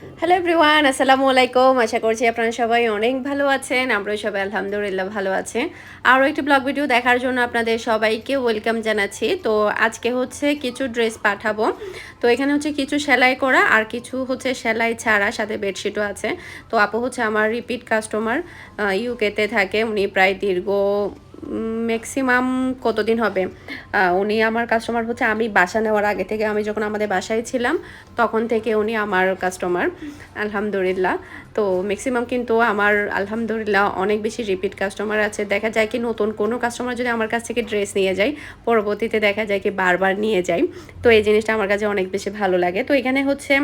Hello everyone আসসালামু আলাইকুম আশা করছি আপনারা সবাই অনেক ভালো আছেন। আমরাও সবাই আলহামদুলিল্লাহ ভালো আছে। আরও একটি ব্লগ ভিডিও দেখার জন্য আপনাদের সবাইকে ওয়েলকাম জানাচ্ছি। তো আজকে হচ্ছে কিছু ড্রেস পাঠাবো। তো এখানে হচ্ছে কিছু সেলাই করা আর কিছু হচ্ছে সেলাই ছাড়া সাথে বেডশিটও আছে। তো আপু হচ্ছে আমার রিপিট কাস্টমার ইউকেতে থাকে। উনি প্রায় দীর্ঘ ম্যাক্সিমাম কতদিন হবে? উনি আমার কাস্টমার হচ্ছে, আমি বাসা নেওয়ার আগে থেকে আমি যখন আমাদের বাসায় ছিলাম, তখন থেকে উনি আমার কাস্টমার আলহামদুলিল্লাহ। তো ম্যাক্সিমাম কিন্তু আমার, আলহামদুলিল্লাহ, অনেক বেশি রিপিট কাস্টমার আছে। দেখা যায় কি, নতুন কোনো কাস্টমার যদি আমার কাছ থেকে ড্রেস নিয়ে যায়, পরবর্তীতে দেখা যায় কি বারবার নিয়ে যায়। তো এই জিনিসটা আমার কাছে অনেক বেশি ভালো লাগে। তো এখানে হচ্ছে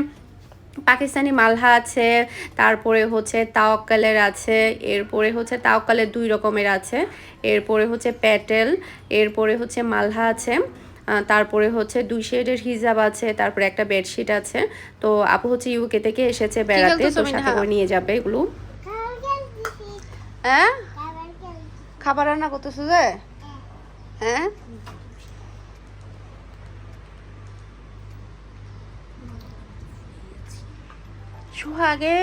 পাকিস্তানি মালহা আছে তারপরে হচ্ছে তাওয়াক্কালের আছে এরপরে হচ্ছে তাওয়াক্কালের দুই রকমের আছে এরপরে হচ্ছে প্যাটেল এরপরে হচ্ছে মালহা আছে তারপরে হচ্ছে দুই শেডের হিজাব আছে তারপরে একটা বেডশিট আছে। তো আপু হচ্ছে ইউকে থেকে এসেছে বেড়াতে তো সাথে করে নিয়ে যাবে এগুলো। হ্যাঁ? খাবার রান্না করতেছো যে? হ্যাঁ? সুহাগে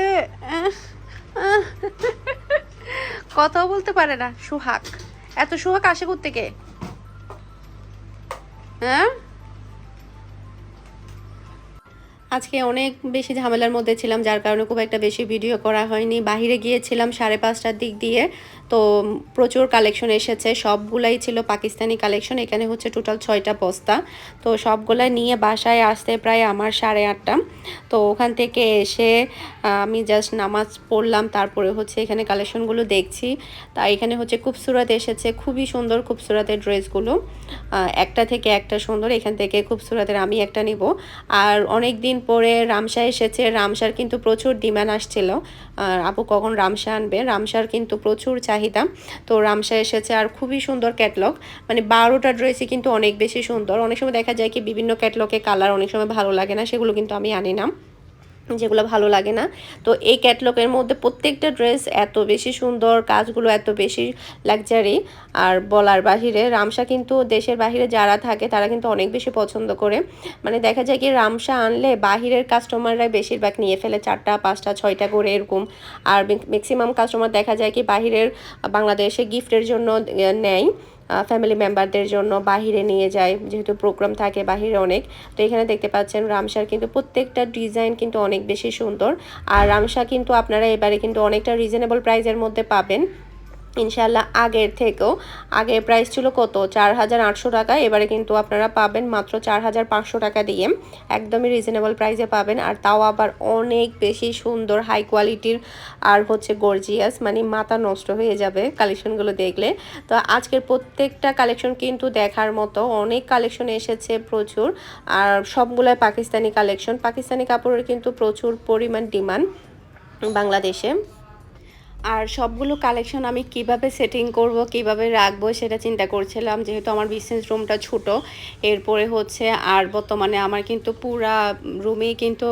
কথাও বলতে পারে না সুহাগ। এত সুহাগ আসে থেকে হ্যাঁ? আজকে অনেক বেশি ঝামেলার মধ্যে ছিলাম, যার কারণে খুব একটা বেশি ভিডিও করা হয়নি। বাহিরে গিয়েছিলাম সাড়ে পাঁচটার দিক দিয়ে। তো প্রচুর কালেকশন এসেছে। সবগুলাই ছিল পাকিস্তানি কালেকশন এখানে হচ্ছে টোটাল ছয়টা বস্তা। তো সবগুলাই নিয়ে বাসায় আসতে প্রায় আমার সাড়ে আটটা। তো ওখান থেকে এসে আমি জাস্ট নামাজ পড়লাম, তারপরে হচ্ছে এখানে কালেকশনগুলো দেখছি। তা এখানে হচ্ছে খুবসুরত এসেছে, খুবই সুন্দর খুবসুরতের ড্রেসগুলো একটা থেকে একটা সুন্দর, এখান থেকে খুবসুরতের আমি একটা নিব। আর অনেক দিন পরে রামসা এসেছে, রামসার কিন্তু প্রচুর ডিমান্ড আসছিল। আপু কখন রামসা আনবে? রামসার কিন্তু প্রচুর চাহিদা। তো রামসা এসেছে আর খুবই সুন্দর ক্যাটলগ মানে বারোটা ড্রেসই কিন্তু অনেক বেশি সুন্দর। অনেক সময় দেখা যায় কি বিভিন্ন ক্যাটলগে কালার অনেক সময় ভালো লাগে না, সেগুলো কিন্তু আমি আনি না। যেগুলো ভালো লাগে না। তো এই ক্যাটলগের মধ্যে প্রত্যেকটা ড্রেস এত বেশি সুন্দর, কাজগুলো এত বেশি লাক্সারি আর বলার বাহিরে রামসা কিন্তু দেশের বাহিরে যারা থাকে তারা কিন্তু অনেক বেশি পছন্দ করে। মানে দেখা যায় কি রামসা আনলে বাহিরের কাস্টমাররাই বেশিরভাগ নিয়ে ফেলে চারটা, পাঁচটা, ছয়টা করে এরকম। আর ম্যাক্সিমাম কাস্টমার দেখা যায় কি বাহিরের বাংলাদেশে গিফটের জন্য নেয়। ফ্যামিলি মেম্বারদের জন্য বাহিরে নিয়ে যায়, যেহেতু প্রোগ্রাম থাকে বাহিরে অনেক। তো এখানে দেখতে পাচ্ছেন রামসার কিন্তু প্রত্যেকটা ডিজাইন কিন্তু অনেক বেশি সুন্দর। আর রামসা কিন্তু আপনারা এবারে কিন্তু অনেকটা রিজনেবল প্রাইজের মধ্যে পাবেন। ইনশাল্লাহ আগের থেকেও। আগের প্রাইস ছিল কত? চার হাজার আটশো টাকা। এবারে কিন্তু আপনারা পাবেন মাত্র চার হাজার পাঁচশো টাকা দিয়ে। একদমই রিজনেবল প্রাইসে পাবেন। আর তাও আবার অনেক বেশি সুন্দর হাই কোয়ালিটির আর হচ্ছে গর্জিয়াস মানে মাথা নষ্ট হয়ে যাবে কালেকশনগুলো দেখলে। তো আজকের প্রত্যেকটা কালেকশন কিন্তু দেখার মতো অনেক কালেকশন এসেছে প্রচুর। আর সবগুলোই পাকিস্তানি কালেকশন পাকিস্তানি কাপড়ের কিন্তু প্রচুর পরিমাণ ডিমান্ড বাংলাদেশে। আর সবগুলো কালেকশন আমি কীভাবে সেটিং করব, কীভাবে রাখব সেটা চিন্তা করছিলাম, যেহেতু আমার বিজনেস রুমটা ছোট। এরপরে হচ্ছে আর বর্তমানে আমার কিন্তু পুরা রুমেই কিন্তু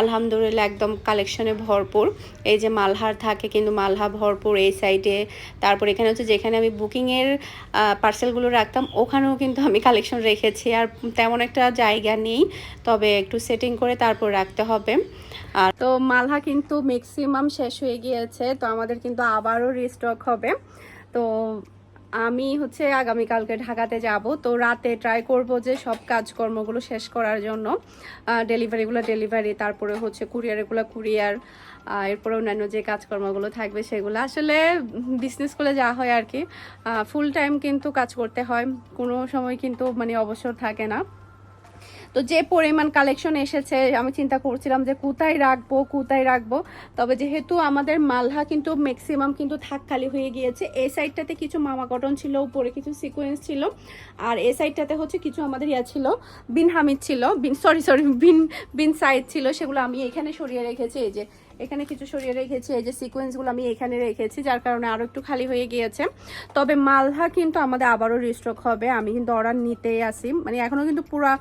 আলহামদুলিল্লাহ একদম কালেকশনে ভরপুর। এই যে মালহার থাকে কিন্তু মালহা ভরপুর এই সাইডে তারপর এখানে হচ্ছে যেখানে আমি বুকিংয়ের পার্সেলগুলো রাখতাম, ওখানেও কিন্তু আমি কালেকশন রেখেছি। আর তেমন একটা জায়গা নেই, তবে একটু সেটিং করে তারপর রাখতে হবে। আর তো মালহা কিন্তু ম্যাক্সিমাম শেষ হয়ে গিয়েছে। তো আমাদের কিন্তু আবারও রিস্টক হবে। তো আমি হচ্ছে আগামীকালকে ঢাকাতে যাব। তো রাতে ট্রাই করব যে সব কাজকর্মগুলো শেষ করার জন্য। ডেলিভারিগুলো ডেলিভারি তারপরে হচ্ছে কুরিয়ারগুলো কুরিয়ার এরপরে অন্যান্য যে কাজকর্মগুলো থাকবে সেগুলো। আসলে বিজনেস করলে যা হয় আর কি ফুল টাইম কিন্তু কাজ করতে হয়। কোনো সময় কিন্তু মানে অবসর থাকে না। তো যে পরিমাণ কালেকশন এসেছে, আমি চিন্তা করছিলাম যে কোথায় রাখব কোথায় রাখব। তবে যেহেতু আমাদের মালহা কিন্তু ম্যাক্সিমাম কিন্তু থাক খালি হয়ে গিয়েছে, এই সাইডটাতে কিছু মামা কটন ছিল, উপরে কিছু সিকোয়েন্স ছিল, আর এই সাইডটাতে হচ্ছে কিছু আমাদের ইয়া ছিল, বিন হামিদ ছিল, বিন সরি সরি বিন বিন সাইড ছিল, সেগুলো আমি এখানে সরিয়ে রেখেছি, এই যে এখানে কিছু সরিয়ে রেখেছি, এই যে সিকোয়েন্সগুলো আমি এখানে রেখেছি, যার কারণে আরও একটু খালি হয়ে গিয়েছে। তবে মালহা কিন্তু আমাদের আবারও রিস্টক হবে, আমি কিন্তু অর্ডার নিতেই আসি মানে এখনও কিন্তু পুরো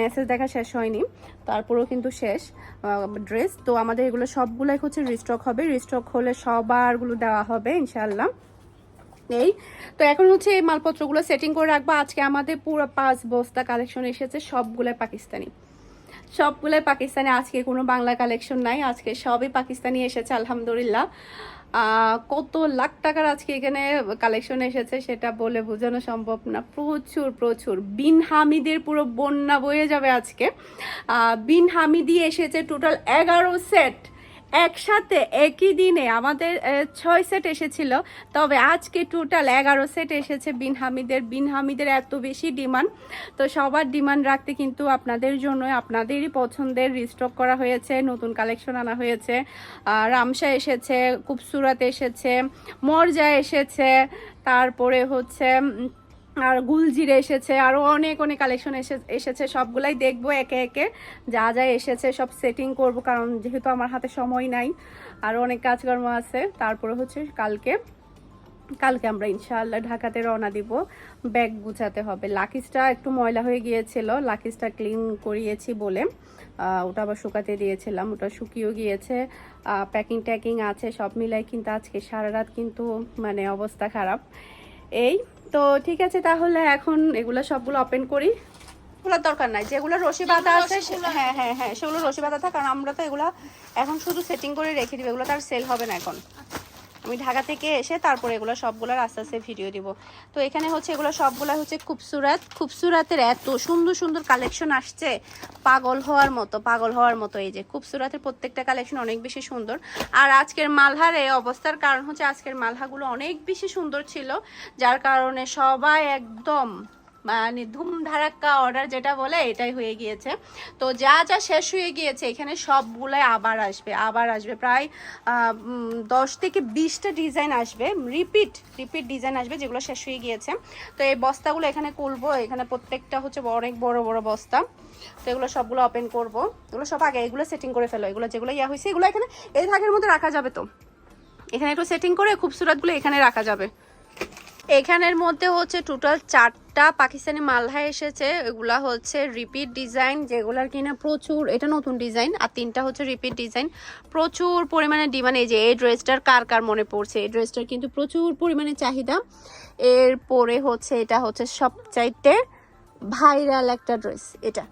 মেসেজ দেখা শেষ হয়নি। তারপরেও কিন্তু শেষ ড্রেস তো আমাদের এগুলো সবগুলোই হচ্ছে রিস্টক হবে। রিস্টক হলে সবারগুলো দেওয়া হবে ইনশাল্লাহ এই, তো এখন হচ্ছে এই মালপত্রগুলো সেটিং করে রাখব। আজকে আমাদের পুরো পাঁচ বস্তা কালেকশন এসেছে সবগুলো পাকিস্তানি। সবগুলোই পাকিস্তানি। আজকে কোনো বাংলা কালেকশন নাই। আজকে সবই পাকিস্তানি এসেছে, আলহামদুলিল্লাহ। কত লাখ টাকার আজকে এখানে কালেকশন এসেছে সেটা বলে বোঝানো সম্ভব না। প্রচুর প্রচুর। বিন হামিদের পুরো বন্যা বয়ে যাবে আজকে। বিন হামিদি এসেছে টোটাল এগারো সেট একসাথে একই দিনে আমাদের ছয় সেট এসেছিল। তবে আজকে টোটাল এগারো সেট এসেছে বিন হামিদের। বিন হামিদের এত বেশি ডিমান্ড তো সবার ডিমান্ড রাখতে কিন্তু আপনাদের জন্য আপনাদেরই পছন্দের রিস্টক করা হয়েছে, নতুন কালেকশন আনা হয়েছে। রামসা এসেছে, খুবসুরাত এসেছে, মর্জা এসেছে, তারপরে হচ্ছে আর গুলজির এসেছে আরও অনেক অনেক কালেকশন এসে, এসেছে, সবগুলাই দেখব একে একে। যা যা এসেছে, সব সেটিং করব, কারণ যেহেতু আমার হাতে সময় নাই। আরও অনেক কাজকর্ম আছে, তারপরে হচ্ছে কালকে কালকে আমরা ইনশাআল্লাহ ঢাকাতে রওনা দিব। ব্যাগ গুছাতে হবে। লাকিসটা একটু ময়লা হয়ে গিয়েছিল লাকিসটা ক্লিন করিয়েছি বলে। ওটা আবার শুকাতে দিয়েছিলাম, ওটা শুকিয়েও গিয়েছে। প্যাকিং ট্যাকিং আছে, সব মিলাই কিন্তু আজকে সারা রাত কিন্তু মানে অবস্থা খারাপ। এই তো ঠিক আছে তাহলে এখন এগুলো সবগুলো ওপেন করি। এগুলোর দরকার নাই যেগুলো রশি বাঁধা আছে হ্যাঁ হ্যাঁ হ্যাঁ সেগুলো রশি বাঁধা থাক কারণ আমরা তো এগুলো এখন শুধু সেটিং করে রেখে দিব এগুলো তার সেল হবে না এখন। আমি ঢাকা থেকে এসে তারপরে এগুলো সবগুলোর আস্তে আস্তে ভিডিও দিব। তো এখানে হচ্ছে এগুলো সবগুলো হচ্ছে খুবসুরাত, খুবসুরাতের এত সুন্দর সুন্দর কালেকশন আসছে। পাগল হওয়ার মতো, পাগল হওয়ার মতো এই যে, খুবসুরাতের প্রত্যেকটা কালেকশন অনেক বেশি সুন্দর। আর আজকের মালহার এই অবস্থার কারণ হচ্ছে আজকের মালহাগুলো অনেক বেশি সুন্দর ছিল, যার কারণে সবাই একদম মানে ধুম ধারাক্কা অর্ডার যেটা বলে, এটাই হয়ে গিয়েছে। তো যা যা শেষ হয়ে গিয়েছে, এখানে সবগুলাই আবার আসবে আবার আসবে। প্রায় দশ থেকে বিশটা ডিজাইন আসবে। রিপিট রিপিট ডিজাইন আসবে যেগুলো শেষ হয়ে গিয়েছে। তো এই বস্তাগুলো এখানে খুলবো। এখানে প্রত্যেকটা হচ্ছে অনেক বড় বড় বস্তা। তো এগুলো সবগুলো ওপেন করব। এগুলো সব আগে, এগুলো সেটিং করে ফেলো। এগুলো যেগুলো ইয়া হয়েছে এগুলো এখানে, এই থাকের মধ্যে রাখা যাবে তো। এখানে একটু সেটিং করে, খুবসুরতগুলো এখানে রাখা যাবে। এখানের মধ্যে হচ্ছে টোটাল চারটা পাকিস্তানি মালহা এসেছে। এগুলা হচ্ছে রিপিট ডিজাইন যেগুলার কিনা প্রচুর, এটা নতুন ডিজাইন আর তিনটা হচ্ছে রিপিট ডিজাইন প্রচুর পরিমাণে ডিমান্ড এই যে এই ড্রেসটার কার কার মনে পড়ছে? এই ড্রেসটার কিন্তু প্রচুর পরিমাণে চাহিদা। এরপরে হচ্ছে এটা হচ্ছে সবচাইতে ভাইরাল একটা ড্রেস এটা।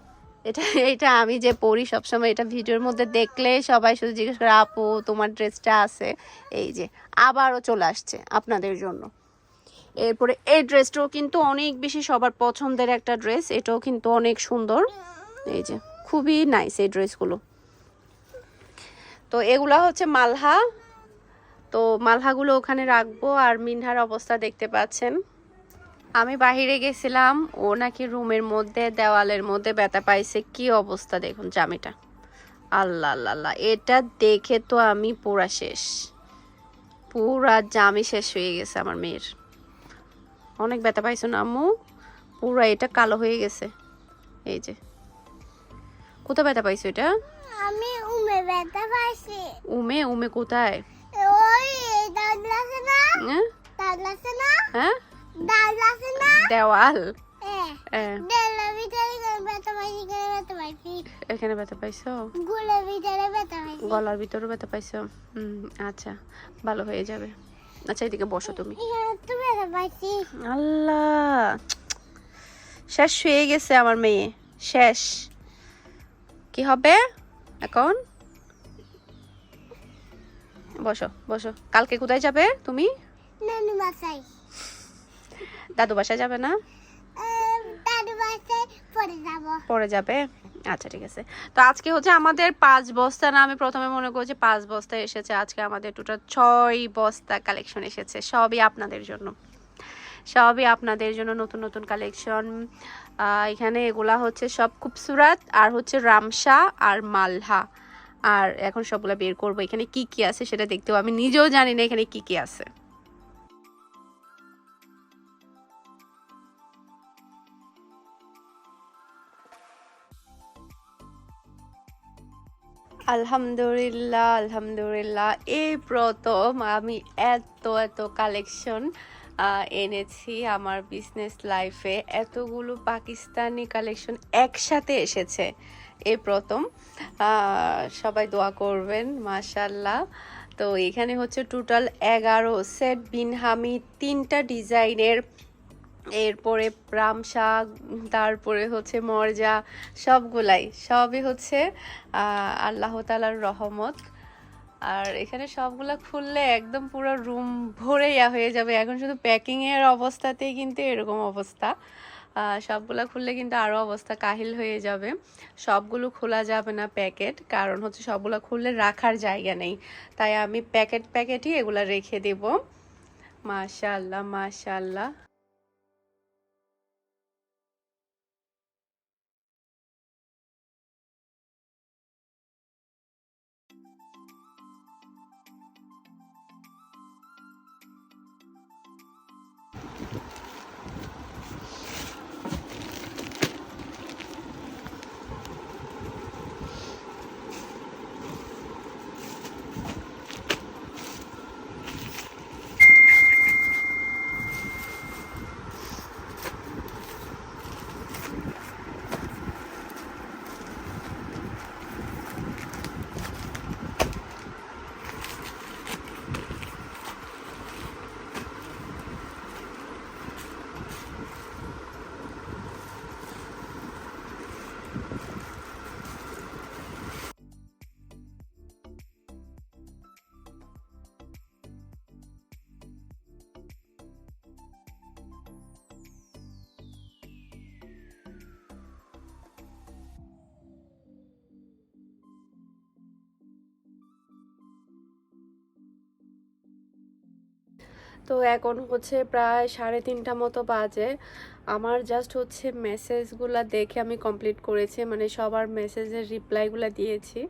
এটা এটা আমি যে পরি সবসময়, এটা ভিডিওর মধ্যে দেখলে সবাই শুধু জিজ্ঞেস করে, আপু, তোমার ড্রেসটা আছে? এই যে, আবারও চলে আসছে আপনাদের জন্য। এরপরে এই ড্রেসটাও কিন্তু অনেক বেশি সবার পছন্দের একটা ড্রেস। এটাও কিন্তু অনেক সুন্দর। এই যে, খুবই নাইস এই ড্রেসগুলো। তো এগুলা হচ্ছে মালহা। তো মালহাগুলো ওখানে রাখব আর মিনহার অবস্থা দেখতে পাচ্ছেন। আমি বাইরে গেছিলাম, ও নাকি রুমের মধ্যে, দেওয়ালের মধ্যে ব্যথা পাইছে। কি অবস্থা দেখুন জামিটা। আল্লাহ আল্লাহ আল্লাহ। এটা দেখে তো আমি পুরা শেষ। পুরা জামি শেষ হয়ে গেছে আমার মেয়ের। অনেক ব্যথা পাইছো না আম্মু? পুরো এটা কালো হয়ে গেছে। এই যে। কোথায় ব্যথা পাইছো এটা? আমি উমে ব্যথা পাইছি। উমে? উমে কোথায়? ওই দাদু আছে না? হ্যাঁ? দাদু না? হ্যাঁ? দাদু আছে না? দেওয়াল? হ্যাঁ। ব্যথা ব্যথা এখানে ব্যথা পাইছো? গুলের ভিতরে ব্যথা পাইছি। গলার ভিতরে ব্যথা পাইছো? হুম আচ্ছা। ভালো হয়ে যাবে। আচ্ছা এদিকে বসো তুমি। আল্লাহ। শেষ হয়ে গেছে আমার মেয়ে। শেষ। কি হবে? এখন? বসো বসো। কালকে কোথায় যাবে তুমি? নানু দাদু বাসায় যাবে না? দাদু বাসাই পরে যাব। পরে যাবে? আচ্ছা ঠিক আছে। তো আজকে হচ্ছে আমাদের পাঁচ বস্তা না, আমি প্রথমে মনে করছি পাঁচ বস্তা এসেছে। আজকে আমাদের টোটাল ছয় বস্তা কালেকশন এসেছে, সবই আপনাদের জন্য। সবই আপনাদের জন্য নতুন নতুন কালেকশন এখানে এগুলা হচ্ছে সব খুবসুরাত, আর হচ্ছে রামসা আর মালহা। আর এখন সবগুলো বের করব। এখানে কি কি আছে সেটা দেখতেও আমি নিজেও জানি না এখানে কি কি আছে। আলহামদুলিল্লাহ আলহামদুলিল্লাহ। এই প্রথম আমি এত এত কালেকশন এনেছি আমার বিজনেস লাইফে এতগুলো পাকিস্তানি কালেকশন একসাথে এসেছে এই প্রথম। সবাই দোয়া করবেন মাশাল্লাহ তো এখানে হচ্ছে টোটাল এগারো সেট বিনহামি তিনটা ডিজাইনের এরপরে রাম শাক, তারপরে হচ্ছে মরজা, সবগুলাই। সবই হচ্ছে আল্লাহ তালার রহমত। আর এখানে সবগুলা খুললে একদম পুরো রুম ভরে ইয়া হয়ে যাবে। এখন শুধু প্যাকিং এর অবস্থাতেই কিন্তু এরকম অবস্থা। সবগুলা খুললে কিন্তু আরও অবস্থা কাহিল হয়ে যাবে। সবগুলো খোলা যাবে না প্যাকেট। কারণ হচ্ছে সবগুলা খুললে রাখার জায়গা নেই। তাই আমি প্যাকেট, প্যাকেটই এগুলা রেখে দেব। মাশাল্লাহ মাশাল্লাহ তো এখন হচ্ছে প্রায় সাড়ে তিনটা মতো বাজে। আমার জাস্ট হচ্ছে মেসেজগুলো দেখে আমি কমপ্লিট করেছি মানে সবার মেসেজের রিপ্লাইগুলো দিয়েছি।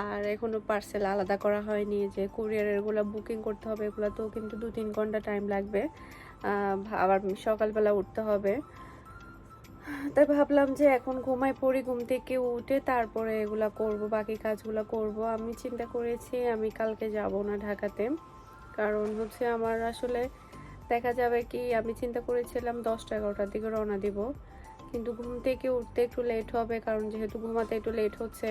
আর এখনও পার্সেল আলাদা করা হয়নি যে কুরিয়ারেরগুলো বুকিং করতে হবে, এগুলো তো কিন্তু দু তিন ঘণ্টা টাইম লাগবে। আবার সকালবেলা উঠতে হবে। তাই ভাবলাম যে এখন ঘুমাই পড়ি, ঘুম থেকে উঠে তারপরে এগুলা করব, বাকি কাজগুলো করব। আমি চিন্তা করেছি আমি কালকে যাব না ঢাকাতে। কারণ হচ্ছে আমার আসলে দেখা যাবে কি, আমি চিন্তা করেছিলাম দশটা এগারোটার দিকে রওনা দিব। কিন্তু ঘুম থেকে উঠতে একটু লেট হবে, কারণ যেহেতু ঘুমাতে একটু লেট হচ্ছে,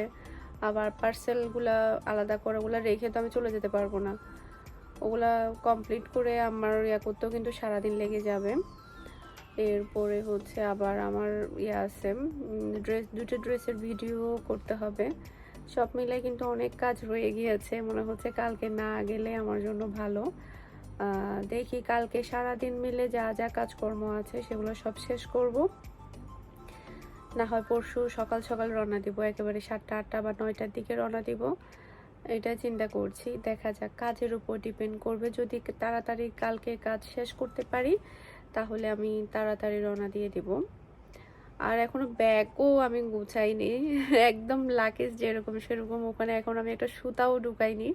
আবার পার্সেলগুলা আলাদা করে ওগুলা রেখে তো আমি চলে যেতে পারব না। ওগুলা কমপ্লিট করে আমার ইয়া করতেও কিন্তু সারাদিন লেগে যাবে। এরপরে হচ্ছে আবার আমার ইয়ে আছে ড্রেস দুটো ড্রেসের ভিডিও করতে হবে। সব মিলে কিন্তু অনেক কাজ রয়ে গিয়েছে। মনে হচ্ছে কালকে না গেলে আমার জন্য ভালো। দেখি কালকে সারা দিন মিলে যা যা কাজকর্ম আছে সেগুলো সব শেষ করব। না হয় পরশু সকাল সকাল রওনা দিব, একেবারে সাতটা, আটটা বা নয়টার দিকে রওনা দিব। এটা চিন্তা করছি, দেখা যাক কাজের উপর ডিপেন্ড করবে। যদি তাড়াতাড়ি কালকে কাজ শেষ করতে পারি, তাহলে আমি তাড়াতাড়ি রওনা দিয়ে দিব। আর এখনও ব্যাগও আমি গুছাইনি। একদম লাকেজ যেরকম সেরকম, ওখানে এখন আমি একটা সুতাও ঢুকাইনি।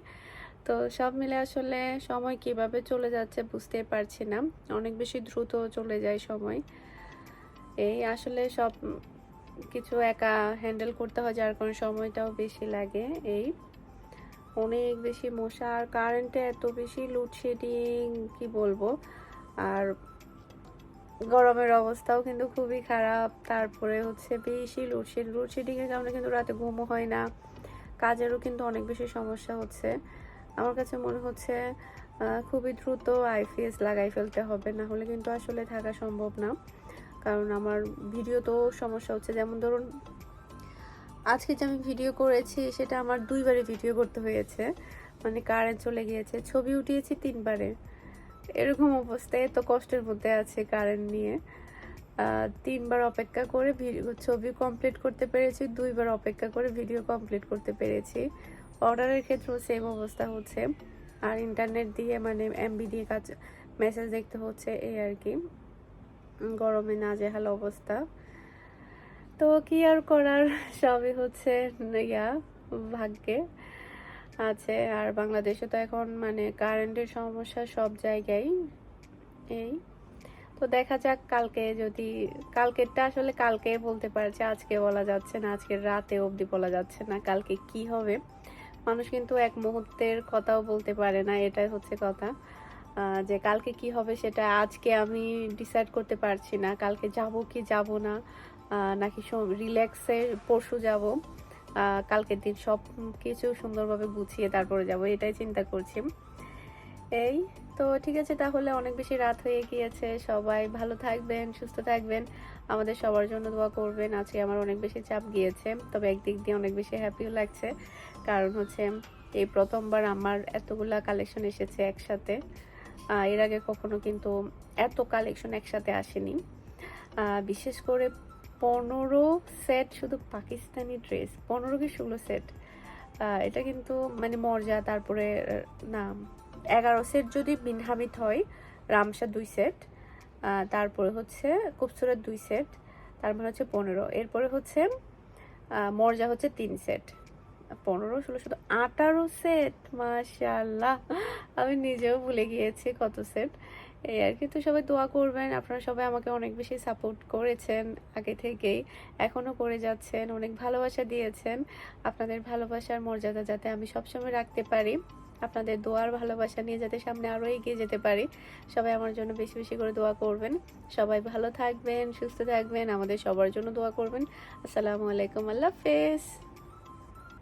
তো সব মিলে আসলে সময় কীভাবে চলে যাচ্ছে বুঝতে পারছি না। অনেক বেশি দ্রুত চলে যায় সময়। এই আসলে সব কিছু একা হ্যান্ডেল করতে হয়, যার কারণে সময়টাও বেশি লাগে। এই অনেক বেশি মশা আর কারেন্টে এত বেশি লোডশেডিং কি বলব? আর গরমের অবস্থাও কিন্তু খুবই খারাপ। তারপরে হচ্ছে বেশি লোডশেড লোডশেডিং এর কারণে কিন্তু রাতে ঘুমও হয় না। কাজেরও কিন্তু অনেক বেশি সমস্যা হচ্ছে। আমার কাছে মনে হচ্ছে খুবই দ্রুত আইপিএস লাগাই ফেলতে হবে, না হলে কিন্তু আসলে থাকা সম্ভব না। কারণ আমার ভিডিও তো সমস্যা হচ্ছে। যেমন ধরুন, আজকে যে আমি ভিডিও করেছি, সেটা আমার দুইবারে ভিডিও করতে হয়েছে। মানে কারেন্ট চলে গিয়েছে। ছবি উঠিয়েছি তিনবারে। এরকম অবস্থায় এত কষ্টের মধ্যে আছে কারেন্ট নিয়ে। তিনবার অপেক্ষা করে ছবি কমপ্লিট করতে পেরেছি, দুইবার অপেক্ষা করে ভিডিও কমপ্লিট করতে পেরেছি। অর্ডারের ক্ষেত্রেও সেম অবস্থা হচ্ছে। আর ইন্টারনেট দিয়ে মানে এমবি দিয়ে কাজ মেসেজ দেখতে হচ্ছে এই আর কি। গরমে নাজেহাল অবস্থা। তো কি আর করার? সবই হচ্ছে ইয়া, ভাগ্যে। আছে, আর বাংলাদেশে তো এখন মানে কারেন্টের সমস্যা সব জায়গায় এই। তো দেখা যাক কালকে যদি, কালকেরটা আসলে কালকে বলতে পারছে, আজকে বলা যাচ্ছে না, আজকের রাতে অবধি বলা যাচ্ছে না কালকে কি হবে। মানুষ কিন্তু এক মুহূর্তের কথাও বলতে পারে না, এটাই হচ্ছে কথা। যে কালকে কি হবে সেটা আজকে আমি ডিসাইড করতে পারছি না, কালকে যাব কি যাব না নাকি রিল্যাক্সে পরশু যাব। কালকের দিন সব কিছু সুন্দরভাবে গুছিয়ে তারপরে যাব, এটাই চিন্তা করছি। এই তো ঠিক আছে, তাহলে অনেক বেশি রাত হয়ে গিয়েছে, সবাই ভালো থাকবেন, সুস্থ থাকবেন, আমাদের সবার জন্য দোয়া করবেন, আজকে আমার অনেক বেশি চাপ গিয়েছে, তবে একদিক দিয়ে অনেক বেশি হ্যাপিও লাগছে, কারণ হচ্ছে এই প্রথমবার আমার এতগুলা কালেকশন এসেছে একসাথে এর আগে কখনো কিন্তু এত কালেকশন একসাথে আসেনি বিশেষ করে পনেরো সেট শুধু পাকিস্তানি ড্রেস, পনেরো কি ষোলো সেট? এটা কিন্তু মানে মর্যা তারপরে না, এগারো সেট যদি বিন হামিদ হয়, রামসা দুই সেট তারপরে হচ্ছে খুবসুরত দুই সেট, তারপরে হচ্ছে পনেরো, এরপরে হচ্ছে মর্যা হচ্ছে তিন সেট। পনেরো, ষোলো শুধু আঠারো সেট মাশাল্লাহ আমি নিজেও ভুলে গিয়েছি কত সেট। এই আর কি। তো সবাই দোয়া করবেন। আপনারা সবাই আমাকে অনেক বেশি সাপোর্ট করেছেন আগে থেকেই। এখনও করে যাচ্ছেন, অনেক ভালোবাসা দিয়েছেন। আপনাদের ভালোবাসার মর্যাদা যাতে আমি সবসময় রাখতে পারি। আপনাদের দোয়ার ভালোবাসা নিয়ে যাতে সামনে আরও এগিয়ে যেতে পারি। সবাই আমার জন্য বেশি বেশি করে দোয়া করবেন। সবাই ভালো থাকবেন, সুস্থ থাকবেন। আমাদের সবার জন্য দোয়া করবেন। আসসালামু আলাইকুম, আল্লাহ হাফেজ।